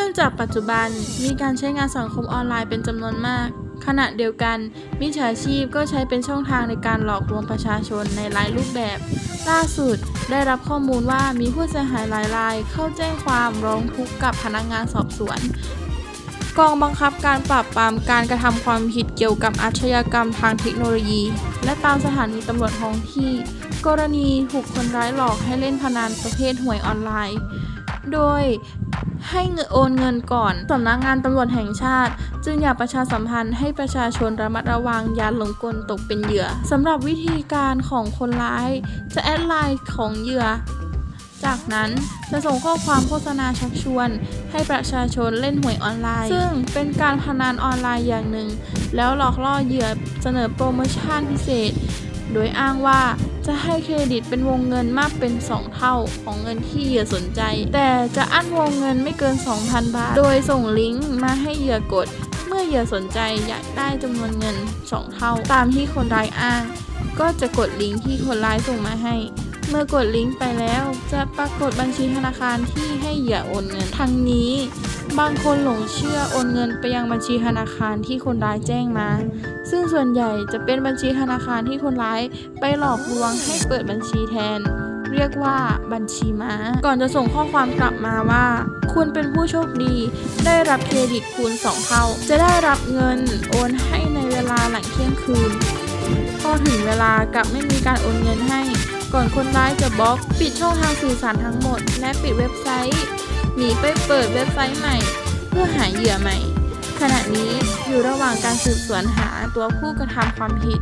ื่องจากปัจจุบันมีการใช้งานสังคมออนไลน์เป็นจำนวนมาก ขณะเดียวกัน มิจฉาชีพก็ใช้เป็นช่องทางในการหลอกลวงประชาชนในหลายรูปแบบ ล่าสุดได้รับข้อมูลว่ามีผู้เสียหายหลายราย เข้าแจ้งความร้องทุกข์กับพนักงานสอบสวน กองบังคับการปราบปรามการกระทำความผิดเกี่ยวกับอาชญากรรมทางเทคโนโลยี และตามสถานีตำรวจท้องที่ กรณีถูกคนร้ายหลอกให้เล่นพนันประเภทหวยออนไลน์ โดย ให้เงินโอนเงินก่อนสำนักงานตำรวจแห่งชาติ จึงอยากประชาสัมพันธ์ให้ประชาชนระมัดระวังย่าหลงกลตกเป็นเหยื่อสำหรับวิธีการของคนร้าย จะแอดไลน์ของเหยื่อ จากนั้นจะส่งข้อความโฆษณาชักชวน ให้ประชาชนเล่นหวยออนไลน์ ซึ่งเป็นการพนันออนไลน์อย่างหนึ่ง แล้วหลอกล่อเหยื่อเสนอโปรโมชั่นพิเศษ โดยอ้างว่า จะให้เครดิตเป็นวงเงินมากเป็น 2 เท่าของเงินที่เหยื่อสนใจ แต่จะอั้นวงเงินไม่เกิน 2,000 บาท โดยส่งลิงก์มาให้เหยื่อกด เมื่อเหยื่อสนใจอยากได้จำนวนเงิน 2 เท่า ตามที่คนร้ายอ้าง ก็จะกดลิงก์ที่คนร้ายส่งมาให้ เมื่อกดลิงก์ไปแล้ว จะปรากฏบัญชีธนาคารที่ให้เหยื่อโอนเงินทั้งนี้ บางคนหลงเชื่อโอนเงินไปยังบัญชีธนาคารที่คนร้ายแจ้งมา ซึ่งส่วนใหญ่จะเป็นบัญชีธนาคารที่คนร้ายไปหลอกลวงให้เปิดบัญชีแทน เรียกว่าบัญชีม้า ก่อนจะส่งข้อความกลับมาว่า คุณเป็นผู้โชคดี ได้รับเครดิตคูณ 2 เท่า จะได้รับเงินโอนให้ในเวลาหลังเที่ยงคืนพอถึงเวลากลับไม่มีการโอนเงินให้ ก่อนคนร้ายจะบล็อก ปิดช่องทางสื่อสารทั้งหมด และปิดเว็บไซต์ หนีไปเปิดเว็บไซต์ใหม่ เพื่อหาเหยื่อใหม่ ขณะนี้อยู่ระหว่างการสืบสวนหาตัวผู้กระทำความผิด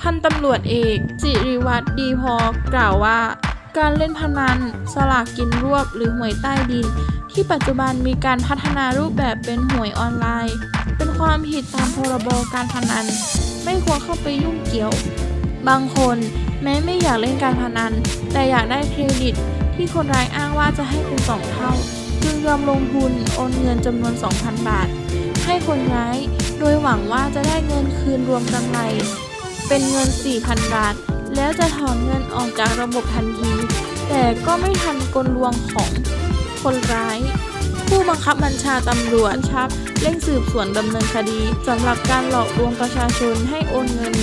พันตำรวจเอกสิริวัตรดีพอกล่าวว่า การเล่นพนันสลากกินรวบหรือหวยใต้ดิน ที่ปัจจุบันมีการพัฒนารูปแบบเป็นหวยออนไลน์ เป็นความผิดตามพรบการพนัน ไม่ควรเข้าไปยุ่งเกี่ยว บางคน แม้ไม่อยากเล่นการพนัน แต่อยากได้เครดิต ที่คนร้ายอ้างว่าจะให้เป็นสองเท่า จึงยอมลงทุนโอนเงินจำนวน 2,000 บาท ให้คนร้าย โดยหวังว่าจะได้เงินคืนรวมกำไร เป็นเงิน 4,000 บาท แล้วจะถอนเงินออกจากระบบทันที แต่ก็ไม่ทันกลลวงของคนร้ายผู้บังคับบัญชาตำรวจชับเร่งสืบสวนดำเนินคดีสำหรับการหลอกลวงประชาชนให้โอนเงิน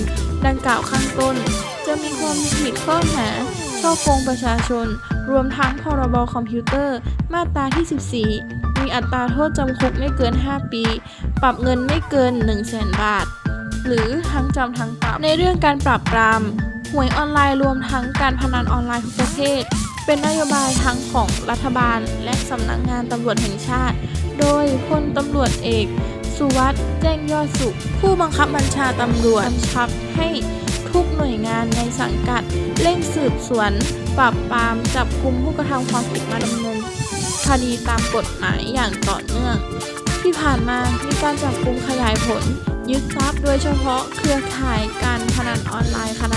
ดังกล่าวข้างต้น จะมีความผิดข้อหาช่อโกงประชาชน รวมทั้งพรบคอมพิวเตอร์ มาตราที่ 14 มีอัตราโทษจำคุกไม่เกิน 5 ปี ปรับเงินไม่เกิน 1 0 0 0 0แบาท หรือทั้งจำทั้งปรับ ในเรื่องการปราบปรามหวยออนไลน์รวมทั้งการพนันออนไลน์ทุกประเภทเป็นนโยบายทั้งของรัฐบาลและสำนักงานตำรวจแห่งชาติ โดยพลตำรวจเอก สุวัสด์แจ้งยอดสุข ผู้บังคับบัญชาตำรวจชับให้ ทุกหน่วยงานในสังกัดเร่งสืบสวน ปราบปรามจับกุมผู้กระทำความผิดมาดำเนินคดีตามกฎหมายอย่างต่อเนื่อง ที่ผ่านมามีการจับกุมขยายผล ยึดทรัพย์โดยเฉพาะเครือข่ายการพนันออนไลน์ขนาด